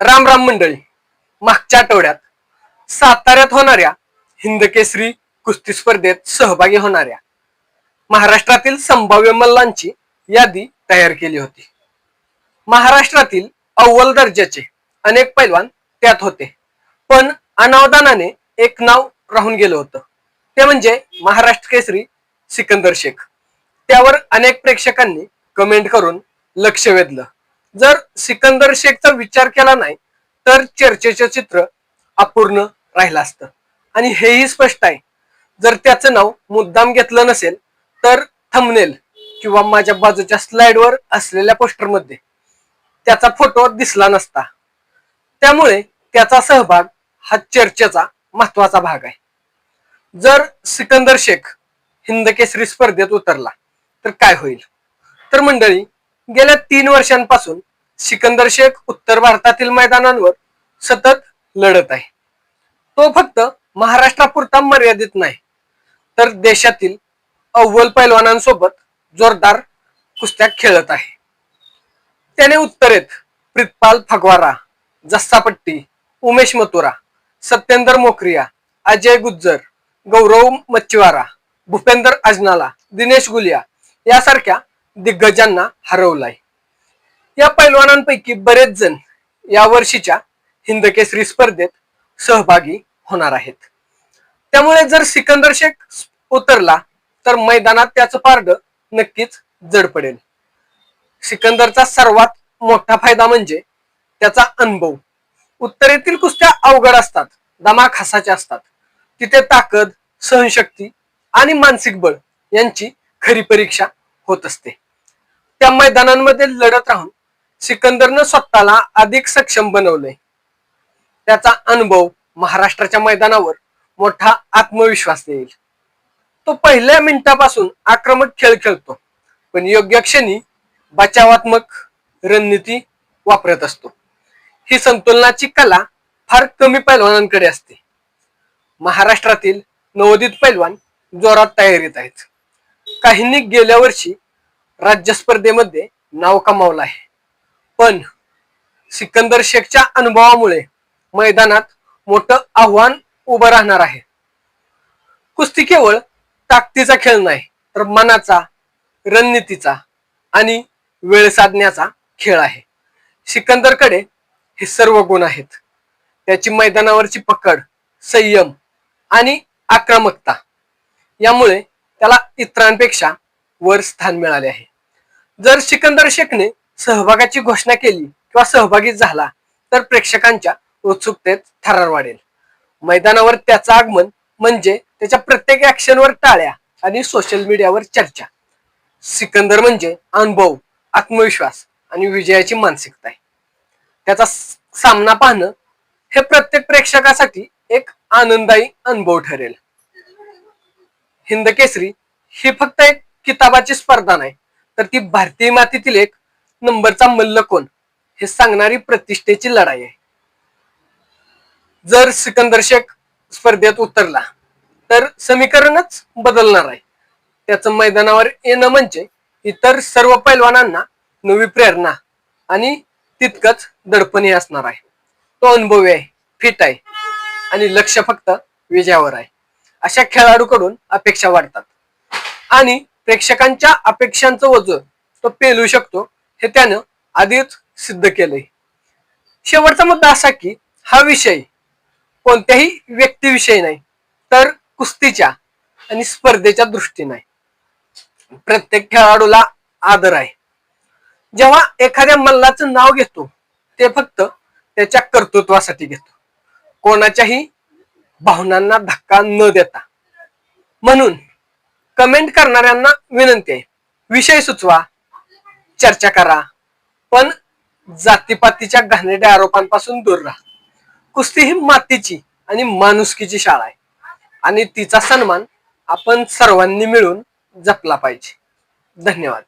राम राम मंडळी. मागच्या आठवड्यात साताऱ्यात होणाऱ्या हिंदकेसरी कुस्ती स्पर्धेत सहभागी होणाऱ्या महाराष्ट्रातील संभाव्य मल्लांची यादी तयार केली होती. महाराष्ट्रातील अव्वल दर्जाचे अनेक पैलवान त्यात होते. पण अनावधानाने एक नाव राहून गेलं होतं. ते म्हणजे महाराष्ट्र केसरी सिकंदर शेख. त्यावर अनेक प्रेक्षकांनी कमेंट करून लक्ष वेधलं. जर सिकंदर शेखचा विचार केला नाही तर चर्चेचे चित्र अपूर्ण राहिलं असतं. आणि हेही स्पष्ट आहे. जर त्याचं नाव मुद्दाम घेतलं नसेल तर थंबनेल किंवा माझ्या बाजूच्या स्लाइडवर असलेल्या पोस्टरमध्ये त्याचा फोटो दिसला नसता. त्यामुळे त्याचा सहभाग हा चर्चेचा महत्त्वाचा भाग आहे. जर सिकंदर शेख हिंद केसरी स्पर्धेत उतरला तर काय होईल? तर मंडळी गेल्या तीन वर्षांपासून सिकंदर शेख उत्तर भारतातील मैदानांवर सतत लढत आहे. तो फक्त महाराष्ट्रापुरता मर्यादित नाही तर देशातील अव्वल पैलवानांसोबत जोरदार कुस्त्या खेळत आहे. त्याने उत्तरेत प्रितपाल फगवारा जस्सापट्टी उमेश मथुरा सत्येंदर मोकरिया अजय गुज्जर गौरव मच्छीवारा भूपेंदर अजनाला दिनेश गुलिया यासारख्या दिग्गजांना हरवलाय. या पैलवानांपैकी बरेच जण या वर्षीच्या हिंदकेसरी स्पर्धेत सहभागी होणार आहेत. त्यामुळे जर सिकंदर शेख उतरला तर मैदानात त्याचं पारड नक्कीच जड पडेल. सिकंदरचा सर्वात मोठा फायदा म्हणजे त्याचा अनुभव. उत्तरेतील कुस्त्या अवघड असतात दमा खासाच्या असतात. तिथे ताकद सहनशक्ती आणि मानसिक बळ यांची खरी परीक्षा होत असते. त्या मैदानांमध्ये लढत राहून सिकंदरनं स्वतःला अधिक सक्षम बनवलंय. त्याचा अनुभव महाराष्ट्राच्या मैदानावर मोठा आत्मविश्वास देईल. तो पहिल्या मिनिटापासून आक्रमक खेळ खेळतो पण योग्य क्षणी बचावात्मक रणनीती वापरत असतो. ही संतुलनाची कला फार कमी पैलवानांकडे असते. महाराष्ट्रातील नवोदित पैलवान जोरात तयारीत आहेत. काहींनी गेल्या वर्षी राज्य स्पर्धेमध्ये नाव कमावलं आहे. पण सिकंदर शेखच्या अनुभवामुळे मैदानात मोठं आव्हान उभं राहणार आहे. कुस्ती केवळ ताकदीचा खेळ नाही तर मनाचा रणनीतीचा आणि वेळ साधण्याचा खेळ आहे. सिकंदरकडे हे सर्व गुण आहेत. त्याची मैदानावरची पकड संयम आणि आक्रमकता यामुळे त्याला इतरांपेक्षा वर स्थान मिळाले आहे. जर सिकंदर शेखने सहभागाची घोषणा केली किंवा सहभागी झाला तर प्रेक्षकांच्या उत्सुकतेत थरार वाढेल. मैदानावर त्याचं आगमन म्हणजे त्याच्या प्रत्येक ऍक्शनवर टाळ्या आणि सोशल मीडियावर चर्चा. सिकंदर म्हणजे अनुभव आत्मविश्वास आणि विजयाची मानसिकता आहे. त्याचा सामना पाहणं हे प्रत्येक प्रेक्षकासाठी एक आनंददायी अनुभव ठरेल. हिंद केसरी ही फक्त एक किताबाची स्पर्धा नाही तर ती भारतीय मातीतील एक नंबरचा मल्ल कोण? हे सांगणारी प्रतिष्ठेची लढाई आहे. जर सिकंदर शेख स्पर्धेत उतरला तर समीकरणच बदलणार आहे. त्याचं मैदानावर येणं म्हणजे इतर सर्व पैलवानांना नवी प्रेरणा आणि तितकंच दडपणी असणार आहे. तो अनुभवी आहे फिट आहे आणि लक्ष फक्त विजयावर आहे. अशा खेळाडूकडून अपेक्षा वाढतात. आणि प्रेक्षकांच्या अपेक्षांचं वजन तो पेलू शकतो हे त्यानं आधीच सिद्ध केलंय. शेवटचा मुद्दा असा की हा विषय कोणत्याही व्यक्तीविषयी नाही तर कुस्तीच्या आणि स्पर्धेच्या दृष्टीने आहे प्रत्येक खेळाडूला आदर आहे. जेव्हा एखाद्या मल्लाचं नाव घेतो ते फक्त त्याच्या कर्तृत्वासाठी घेतो. कोणाच्याही भावनांना धक्का न देता. म्हणून कमेंट करणाऱ्यांना विनंती आहे विषय सुचवा चर्चा करा. पण जातीपातीच्या घाणेरड्या आरोपांपासून दूर राहा. कुस्ती ही मातीची आणि माणुसकीची शाळा आहे. आणि तिचा सन्मान आपण सर्वांनी मिळून जपला पाहिजे. धन्यवाद.